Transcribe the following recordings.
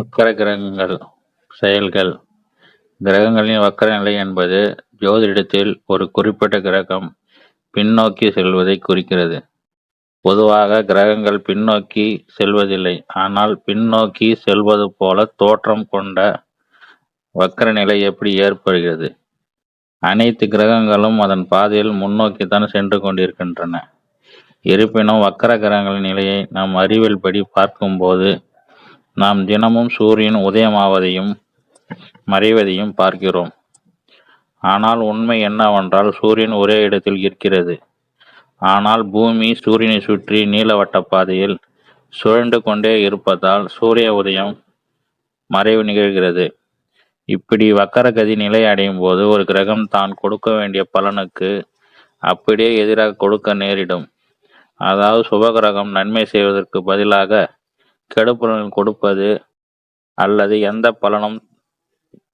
வக்கர கிரகங்கள் செயல்கள் கிரகங்களின் வக்கர நிலை என்பது ஜோதிடத்தில் ஒரு குறிப்பிட்ட கிரகம் பின்னோக்கி செல்வதைக் குறிக்கிறது. பொதுவாக கிரகங்கள் பின்னோக்கி செல்வதில்லை, ஆனால் பின்னோக்கி செல்வது போல தோற்றம் கொண்ட வக்கர நிலை எப்படி ஏற்படுகிறது? அனைத்து கிரகங்களும் அதன் பாதையில் முன்னோக்கித்தான் சென்று கொண்டிருக்கின்றன. இருப்பினும் வக்கர கிரகங்களின் நிலையை நம் அறிவியல் படி பார்க்கும்போது நாம் தினமும் சூரியன் உதயமாவதையும் மறைவதையும் பார்க்கிறோம். ஆனால் உண்மை என்னவென்றால் சூரியன் ஒரே இடத்தில் இருக்கிறது. ஆனால் பூமி சூரியனை சுற்றி நீள்வட்ட பாதையில் சுழண்டு கொண்டே இருப்பதால் சூரிய உதயம் மறைவு நிகழ்கிறது. இப்படி வக்கரகதி நிலை அடையும் போது ஒரு கிரகம் தான் கொடுக்க வேண்டிய பலனுக்கு அப்படியே எதிராக கொடுக்க நேரிடும். அதாவது சுபகிரகம் நன்மை செய்வதற்கு பதிலாக கெடுபலன் கொடுப்பது அல்லது எந்த பலனும்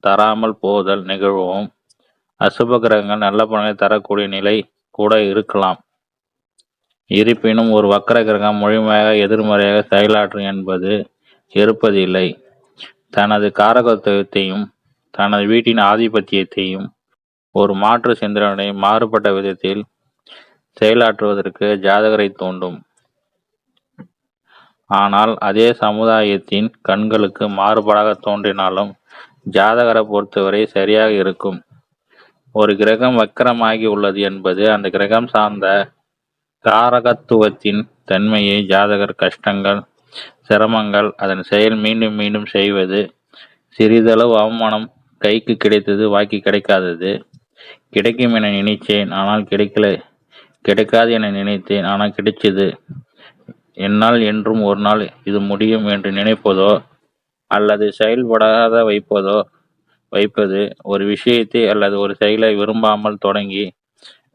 தராமல் போதல் நிகழ்வும் அசுப கிரகங்கள் நல்ல பலனை தரக்கூடிய நிலை கூட இருக்கலாம். இருப்பினும் ஒரு வக்கர கிரகம் முழுமையாக எதிர்மறையாக செயலாற்றும் என்பது இருப்பதில்லை. தனது காரகத்துவத்தையும் தனது வீட்டின் ஆதிபத்தியத்தையும் ஒரு மாற்று சிந்தனை மாறுபட்ட விதத்தில் செயலாற்றுவதற்கு ஜாதகரை தூண்டும். ஆனால் அதே சமுதாயத்தின் கண்களுக்கு மாறுபாடாக தோன்றினாலும் ஜாதகரை பொறுத்தவரை சரியாக இருக்கும். ஒரு கிரகம் வக்கரமாகி உள்ளது என்பது அந்த கிரகம் சார்ந்த காரகத்துவத்தின் தன்மையை ஜாதகர் கஷ்டங்கள், சிரமங்கள், அதன் செயல் மீண்டும் மீண்டும் செய்வது, சிறிதளவு அவமானம் கைக்கு கிடைத்தது வாக்கி கிடைக்காதது, கிடைக்கும் என நினைச்சேன் ஆனால் கிடைக்கல. கிடைக்காது என நினைத்தேன் ஆனால் கிடைச்சது, என்னால் என்றும் ஒரு நாள் இது முடியும் என்று நினைப்பதோ அல்லது செயல்படாத வைப்பதோ வைப்பது, ஒரு விஷயத்தை அல்லது ஒரு செயலை விரும்பாமல் தொடங்கி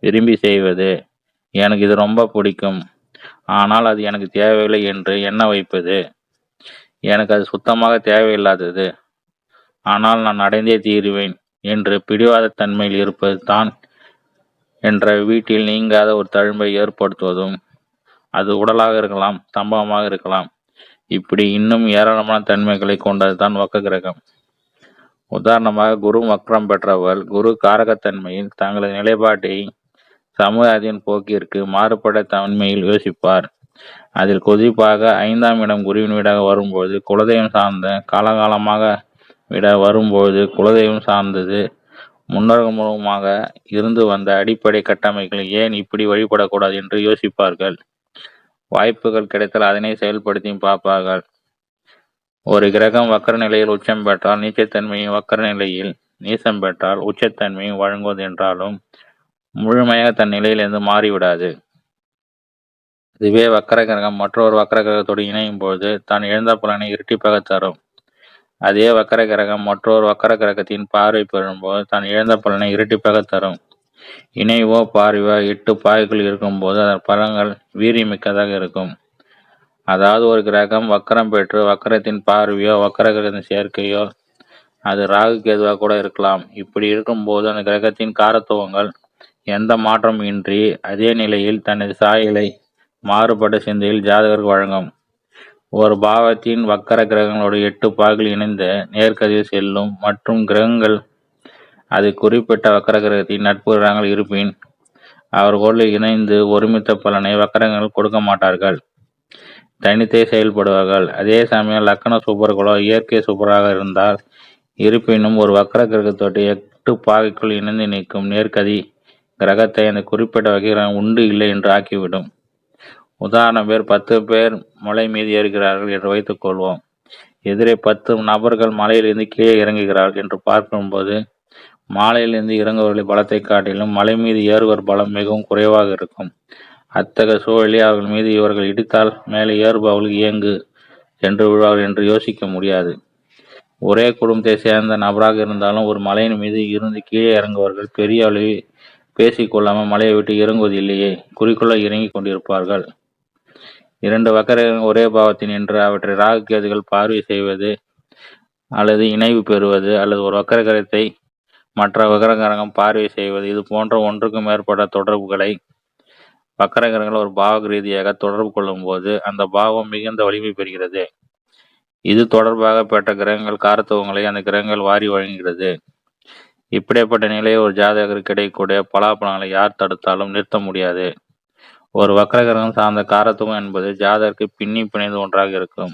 விரும்பி செய்வது, எனக்கு இது ரொம்ப பிடிக்கும். ஆனால் அது எனக்கு தேவையில்லை என்று எண்ண வைப்பது, எனக்கு அது சுத்தமாக தேவையில்லாதது. ஆனால் நான் அடைந்தே தீருவேன் என்று பிடிவாத தன்மையில் இருப்பது தான் என்ற வீட்டில் நீங்காத ஒரு தழும்பை ஏற்படுத்துவதும், அது உடலாக இருக்கலாம், சம்பவமாக இருக்கலாம். இப்படி இன்னும் ஏராளமான தன்மைகளை கொண்டது தான் வக்க கிரகம். உதாரணமாக குரு வக்ரம் பெற்றவர் குரு காரகத்தன்மையில் தங்களது நிலைப்பாட்டை சமுதாயத்தின் போக்கிற்கு மாறுபட்ட தன்மையில் யோசிப்பார். அதில் கொதிப்பாக ஐந்தாம் இடம் குருவின் வீடாக வரும்போது குலதெய்வம் சார்ந்த காலகாலமாக விட வரும்போது குலதெய்வம் சார்ந்தது முன்னோர்கள் மூலமாக இருந்து வந்த அடிப்படை கட்டமைகள் ஏன் இப்படி வழிபடக்கூடாது என்று யோசிப்பார்கள். வாய்ப்புகள் கிடைத்தால் அதனை செயல்படுத்தியும் பார்ப்பார்கள். ஒரு கிரகம் வக்கர நிலையில் உச்சம் பெற்றால் நீச்சத்தன்மையும் வக்கர நிலையில் நீசம் பெற்றால் உச்சத்தன்மையும் வழங்குவது என்றாலும் முழுமையாக தன் நிலையிலிருந்து மாறிவிடாது. இதுவே வக்கர கிரகம் மற்றொரு வக்கர கிரகத்தோடு இணையும் போது தான் இழந்த பலனை இரட்டிப்பாக தரும். அதே வக்கர கிரகம் மற்றொரு வக்கர கிரகத்தின் பார்வை பெறும்போது தான் இழந்த பலனை இரட்டிப்பாக தரும். இணைவோ பார்வையோ எட்டு பாய்கள் இருக்கும்போது அதன் பலன்கள் வீரியமிக்கதாக இருக்கும். அதாவது ஒரு கிரகம் வக்கரம் பெற்று வக்கரத்தின் பார்வையோ வக்கர கிரகத்தின் சேர்க்கையோ அது ராகு கேதுவாக கூட இருக்கலாம். இப்படி இருக்கும்போது அந்த கிரகத்தின் காரத்துவங்கள் எந்த மாற்றமும் இன்றி அதே நிலையில் தனது சாயலை மாறுபட்ட சிந்தையில் ஜாதகருக்கு வழங்கும். ஒரு பாவத்தின் வக்கர கிரகங்களோடு எட்டு பாகில் இணைந்த நேர்கதியில் செல்லும் மற்றும் கிரகங்கள் அது குறிப்பிட்ட வக்கரகிரகத்தின் நட்பு கிரகங்கள் இருப்பின் அவர்களோடு இணைந்து ஒருமித்த பலனை வக்கரங்கள் கொடுக்க மாட்டார்கள். தனித்தே செயல்படுவார்கள். அதே சமயம் லக்கண சூப்பர்களோ இயற்கை சூப்பராக இருந்தால் இருப்பினும் ஒரு வக்கர கிரகத்தோடு எட்டு பாகைக்குள் இணைந்து நிற்கும் நேர்கதி கிரகத்தை அந்த குறிப்பிட்ட வகைகிரகம் உண்டு இல்லை என்று ஆக்கிவிடும். உதாரணம் பேர் பத்து பேர் மலை மீது ஏறுகிறார்கள் என்று வைத்துக் கொள்வோம். எதிரே பத்து நபர்கள் மலையிலிருந்து கீழே இறங்குகிறார்கள் என்று பார்க்கும்போது மாலையிலிருந்து இறங்குவர்களின் பலத்தை காட்டிலும் மலை மீது ஏறுவர் பலம் மிகவும் குறைவாக இருக்கும். அத்தகைய சூழலில் அவர்கள் மீது இவர்கள் இடித்தால் மேலே ஏறுபவர்கள் இயங்கு சென்று விழுவார்கள் என்று யோசிக்க முடியாது. ஒரே குடும்பத்தை சேர்ந்த நபராக இருந்தாலும் ஒரு மலையின் மீது இருந்து கீழே இறங்குவர்கள் பெரிய அளவில் பேசிக் கொள்ளாமல் மலையை விட்டு இறங்குவது இல்லையே இறங்கி கொண்டிருப்பார்கள். இரண்டு வக்கரங்கள் ஒரே பாவத்தில் நின்று அவற்றை ராகுகேதுகள் பார்வை செய்வது அல்லது இணைவு பெறுவது அல்லது ஒரு வக்கரகரத்தை மற்ற வக்கிரகிரகம் பார்வை செய்வது இது போன்ற ஒன்றுக்கும் மேற்பட்ட தொடர்புகளை வக்கரகரங்கள் ஒரு பாவ ரீதியாக தொடர்பு கொள்ளும்போது அந்த பாவம் மிகுந்த வலிமை பெறுகிறது. இது தொடர்பாக பெற்ற கிரகங்கள் காரத்துவங்களை அந்த கிரகங்கள் வாரி வழங்குகிறது. இப்படிப்பட்ட நிலையை ஒரு ஜாதகருக்கு கிடைக்கக்கூடிய பலாபலங்களை யார் தடுத்தாலும் நிறுத்த முடியாது. ஒரு வக்கரகிரகம் சார்ந்த காரத்துவம் என்பது ஜாதகருக்கு பின்னி பிணைந்து ஒன்றாக இருக்கும்.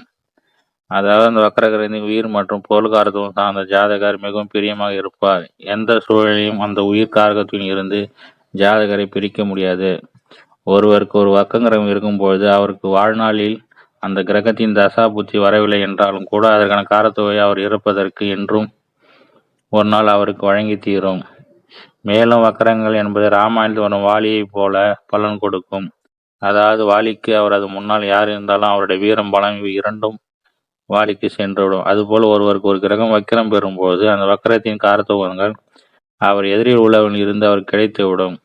அதாவது அந்த வக்கரகிரகத்தின் உயிர் மற்றும் பொருள்காரத்துவம் சார்ந்த ஜாதகர் மிகவும் பிரியமாக இருப்பார். எந்த சூழலையும் அந்த உயிர் காரகத்தில் இருந்து ஜாதகரை பிரிக்க முடியாது. ஒருவருக்கு ஒரு வக்கங்கிரகம் இருக்கும்பொழுது அவருக்கு வாழ்நாளில் அந்த கிரகத்தின் தசா புத்தி வரவில்லை என்றாலும் கூட அதற்கான காரத்துவை அவர் இறப்பதற்கு என்றும் ஒரு நாள் அவருக்கு வழங்கி தீரும். மேலும் வக்கரங்கள் என்பது ராமாயணத்தில் வரும் வாலியைப் போல பலன் கொடுக்கும். அதாவது வாலிக்கு அவரது முன்னால் யார் இருந்தாலும் அவருடைய வீரம் பலம் இரண்டும் வாடிக்கு சென்றுவிடும். அதுபோல் ஒருவருக்கு ஒரு கிரகம் வக்கிரம் பெறும்போது அந்த வக்கரத்தின் காரத்துவங்கள் அவர் எதிரில் உள்ளவன் இருந்து அவர் கிடைத்துவிடும்.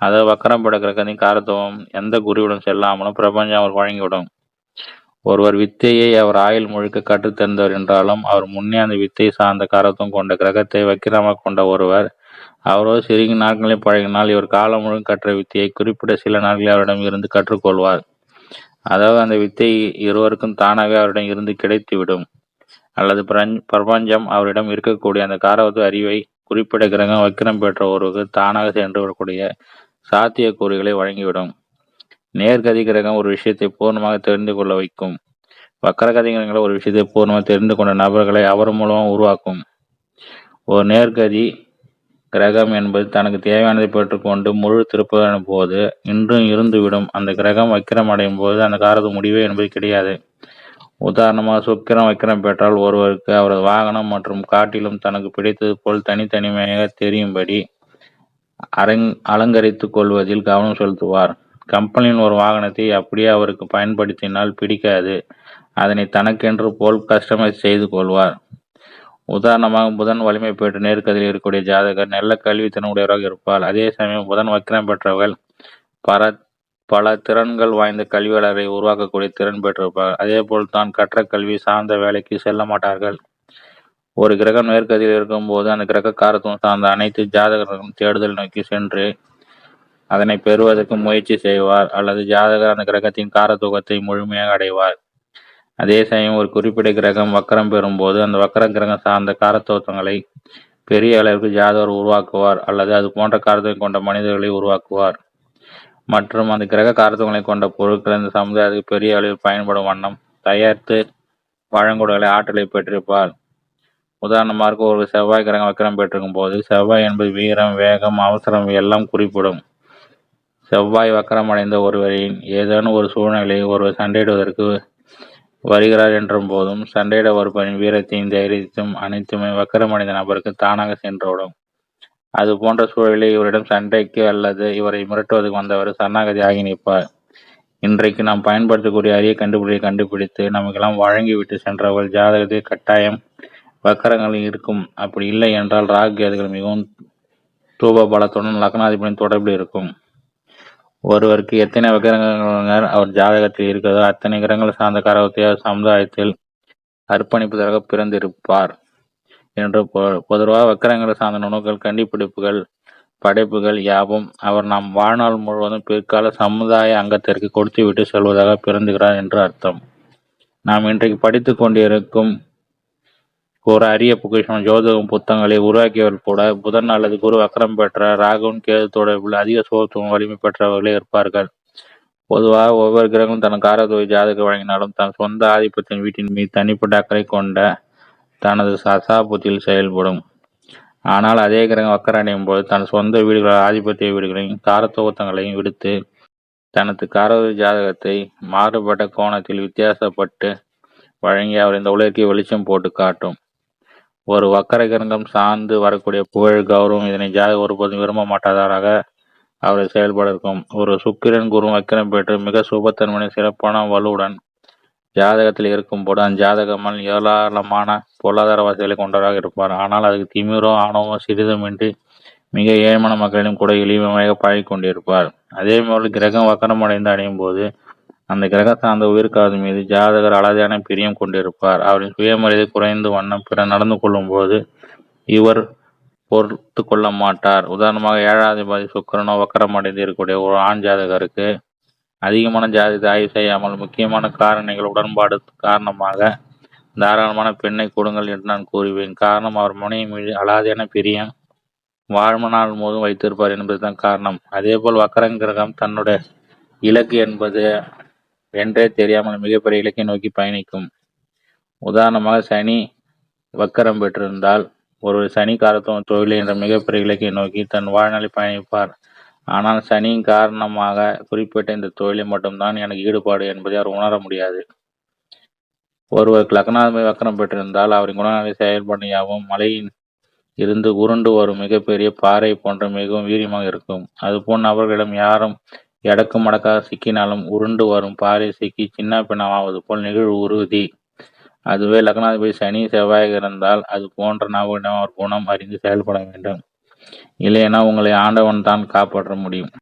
அதாவது வக்கரம் பட கிரகத்தின் காரத்துவம் எந்த குருவிடம் செல்லாமலும் பிரபஞ்சம் அவர் வழங்கிவிடும். ஒருவர் வித்தையை அவர் ஆயுள் முழுக்க கற்றுத்தந்தவர் என்றாலும் அவர் முன்னே அந்த வித்தை சார்ந்த காரத்துவம் கொண்ட கிரகத்தை வக்கிரமாக கொண்ட ஒருவர் அவரோடு சிறிய நாட்களில் பழகினால் இவர் காலம் முழுக்க கற்ற வித்தையை குறிப்பிட்ட சில நாட்களில் அவரிடம் இருந்து கற்றுக்கொள்வார். அதாவது அந்த வித்தை இருவருக்கும் தானாகவே அவரிடம் இருந்து கிடைத்துவிடும். அல்லது பிரஞ்- பிரபஞ்சம் அவரிடம் இருக்கக்கூடிய அந்த காரவத்து அறிவை குறிப்பிட கிரகம் வக்கிரம் பெற்ற ஒருவருக்கு தானாக சென்று வரக்கூடிய சாத்தியக்கூறுகளை வழங்கிவிடும். நேர்கதி கிரகம் ஒரு விஷயத்தை பூர்ணமாக தெரிந்து கொள்ள வைக்கும். வக்கரகதி கிரகங்களை ஒரு விஷயத்தை பூர்ணமாக தெரிந்து கொண்ட நபர்களை அவர் மூலமாக உருவாக்கும். ஒரு நேர்கதி கிரகம் என்பது தனக்கு தேவையானதை பெற்றுக்கொண்டு முழு திருப்பதன் போது இன்றும் இருந்துவிடும். அந்த கிரகம் வக்கிரம் அடையும் போது அந்த காரது முடிவே என்பது கிடையாது. உதாரணமாக சுக்கிரம் வக்கிரம் பெற்றால் ஒருவருக்கு அவரது வாகனம் மற்றும் காட்டிலும் தனக்கு பிடித்தது போல் தனித்தனிமையாக தெரியும்படி அரங் அலங்கரித்து கொள்வதில் கவனம் செலுத்துவார். கம்பெனியின் ஒரு வாகனத்தை அப்படியே அவருக்கு பயன்படுத்தினால் பிடிக்காது. அதனை தனக்கென்று போல் கஸ்டமைஸ் செய்து கொள்வார். உதாரணமாக புதன் வலிமை பெற்று நேர்கதில் இருக்கக்கூடிய ஜாதகர் நல்ல கல்வித்திறனுடையவராக இருப்பார். அதே சமயம் புதன் வக்கிரம் பெற்றவர்கள் பல பல திறன்கள் வாய்ந்த கல்வியாளரை உருவாக்கக்கூடிய திறன் பெற்றிருப்பார். அதேபோல் தான் கற்ற கல்வி சார்ந்த வேலைக்கு செல்ல மாட்டார்கள். ஒரு கிரகம் நேர்கதியில் இருக்கும்போது அந்த கிரக காரத்துவம் சார்ந்த அனைத்து ஜாதகர்களும் தேடுதல் நோக்கி சென்று அதனை பெறுவதற்கு முயற்சி செய்வார். அல்லது ஜாதகர் அந்த கிரகத்தின் காரத்துவத்தை முழுமையாக அடைவார். அதே சமயம் ஒரு குறிப்பிட்ட கிரகம் வக்கரம் பெறும்போது அந்த வக்கர கிரகம் சார்ந்த காரத்தோத்தங்களை பெரிய அளவிற்கு ஜாதவர் உருவாக்குவார் அல்லது அது போன்ற காரத்தை கொண்ட மனிதர்களை உருவாக்குவார். மற்றும் அந்த கிரக காரத்தங்களை கொண்ட பொருட்கள் இந்த சமுதாயத்துக்கு பெரிய அளவில் பயன்படும் வண்ணம் தயாரித்து வழங்குடலை ஆற்றலை பெற்றிருப்பார். உதாரணமாக ஒரு செவ்வாய் கிரகம் வக்கரம் பெற்றிருக்கும் போது செவ்வாய் என்பது வீரம் வேகம் அவசரம் எல்லாம் குறிப்பிடும். செவ்வாய் வக்கரம் அடைந்த ஒருவரின் ஏதேனும் ஒரு சூழ்நிலையை ஒருவர் சண்டையிடுவதற்கு வருகிறார் என்றும் போதும். சண்டையிட வருபவரின் வீரத்தையும் தைரியத்தையும் அனைத்துமே வக்கரமடைந்த நபருக்கு தானாக சென்றுவிடும் அது போன்ற சூழலில் இவரிடம் சண்டைக்கு அல்லது இவரை மிரட்டுவதற்கு வந்தவர் சரணாகதி ஆகி நிற்பார். இன்றைக்கு நாம் பயன்படுத்தக்கூடிய அரிய கண்டுபிடிப்பை கண்டுபிடித்து நமக்கெல்லாம் வழங்கிவிட்டு சென்றவர்கள் ஜாதகத்தில் கட்டாயம் வக்கரங்கள் இருக்கும். அப்படி இல்லை என்றால் ராகு கேதுகள் மிகவும் தூப பலத்துடன் லக்னாதிபதியின் தொடர்பில் இருக்கும். ஒருவருக்கு எத்தனை வக்கரங்கள் அவர் ஜாதகத்தில் இருக்கிறதோ அத்தனை கிரகங்கள் சார்ந்த கரவத்தை சமுதாயத்தில் அர்ப்பணிப்பதாக பிறந்திருப்பார் என்று பொ- பொதுவாக வக்கரங்கள் சார்ந்த நுணுக்கள் கண்டுபிடிப்புகள் படைப்புகள் யாவும் அவர் நாம் வாழ்நாள் முழுவதும் பிற்கால சமுதாய அங்கத்திற்கு கொடுத்துவிட்டு செல்வதாக பிறந்துகிறார் என்று அர்த்தம். நாம் இன்றைக்கு படித்து கொண்டிருக்கும் ஒரு அரிய பொக்கிஷம் ஜோதிடம் புத்தகங்களை உருவாக்கியவர் கூட புதன் அல்லது குரு வக்கரம் பெற்ற ராகுவின் கேது தொடர்பில் அதிக சுகத்துவம் வலிமை பெற்றவர்களே இருப்பார்கள். பொதுவாக ஒவ்வொரு கிரகமும் தன் காரத்துவ ஜாதகம் வழங்கினாலும் தன் சொந்த ஆதிபத்தின் வீட்டின் மீது தனிப்பட்ட அக்கறை கொண்ட தனது சசாபுத்தியில் செயல்படும். ஆனால் அதே கிரகம் வக்கரம் அடையும் போது தன் சொந்த வீடுகள் ஆதிபத்திய வீடுகளையும் காரத்துவத்தங்களையும் விடுத்து தனது காரத்துவ ஜாதகத்தை மாறுபட்ட கோணத்தில் வித்தியாசப்பட்டு வழங்கி அவர் இந்த உலகிற்கு வெளிச்சம் போட்டு காட்டும். ஒரு வக்கர கிரகம் சார்ந்து வரக்கூடிய புகழ் கௌரவம் இதனை ஜாதக ஒருபோதும் விரும்ப மாட்டாதவராக அவர் செயல்பட இருக்கும் ஒரு சுக்கிரன் குரு வக்கிரம் பெற்று மிக சுபத்தன்மையின் சிறப்பான வலுவுடன் ஜாதகத்தில் இருக்கும் போது அந்த ஜாதகமல் ஏராளமான பொருளாதார வசதிகளை கொண்டவராக இருப்பார். ஆனால் அதுக்கு திமிரோ ஆணவமோ சிறிதுமின்றி மிக ஏழ்மன மக்களிடம் கூட எளிமையாக பழகி கொண்டிருப்பார் அதே போல் கிரகம் வக்கரம் அடைந்து அடையும் போது அந்த கிரக சார்ந்த உயிர்காது மீது ஜாதகர் அளவியான பிரியம் கொண்டிருப்பார். அவரின் சுயமரியாதை குறைந்து வண்ணம் பிற நடந்து கொள்ளும் போது இவர் பொறுத்து கொள்ள மாட்டார். உதாரணமாக ஏழாதிபதி சுக்கிரனோ வக்கரம் அடைந்து இருக்கக்கூடிய ஒரு ஆண் ஜாதகருக்கு அதிகமான ஜாதகத்தை ஆய்வு செய்யாமல் முக்கியமான காரணிகள் உடன்பாடு காரணமாக தாராளமான பெண்ணை கொடுங்கள் என்று நான் கூறுவேன். காரணம் அவர் மனைவி மீது அலாதியான பிரியம் வாழ்நாள் முழுவதும் வைத்திருப்பார் என்பதுதான் காரணம். அதேபோல் வக்கரன் கிரகம் தன்னுடைய இலக்கு என்பது என்றே தெரியாமல் மிகப்பெரிய இலக்கை நோக்கி பயணிக்கும். உதாரணமாக சனி வக்கரம் பெற்றிருந்தால் ஒரு சனி காரத்துவம் தொழில் என்ற மிகப்பெரிய இலக்கை நோக்கி தன் வாழ்நாளை பயணிப்பார். ஆனால் சனியின் காரணமாக குறிப்பிட்ட இந்த தொழிலில் மட்டும்தான் எனக்கு ஈடுபாடு என்பதை அவர் உணர முடியாது. ஒருவர் லக்னாதிபதி வக்கரம் பெற்றிருந்தால் அவரின் குணநலை செயல்பணியாகவும் மலையின் இருந்து உருண்டு வரும் மிகப்பெரிய பாறை போன்ற மிகவும் வீரியமாக இருக்கும். அதுபோல் நபர்களிடம் யாரும் எடக்கு மடக்காக சிக்கினாலும் உருண்டு வரும். பாறை சிக்கி சின்ன பின்னமாவது போல் நிகழ்வு உறுதி அதுவே லக்னாதிபதி சனி செவ்வாய் இருந்தால் அது போன்ற நபரிடம் அவர் குணம் அறிந்து செயல்பட வேண்டும். இல்லையென உங்களை ஆண்டவன் தான் காப்பாற்ற முடியும்.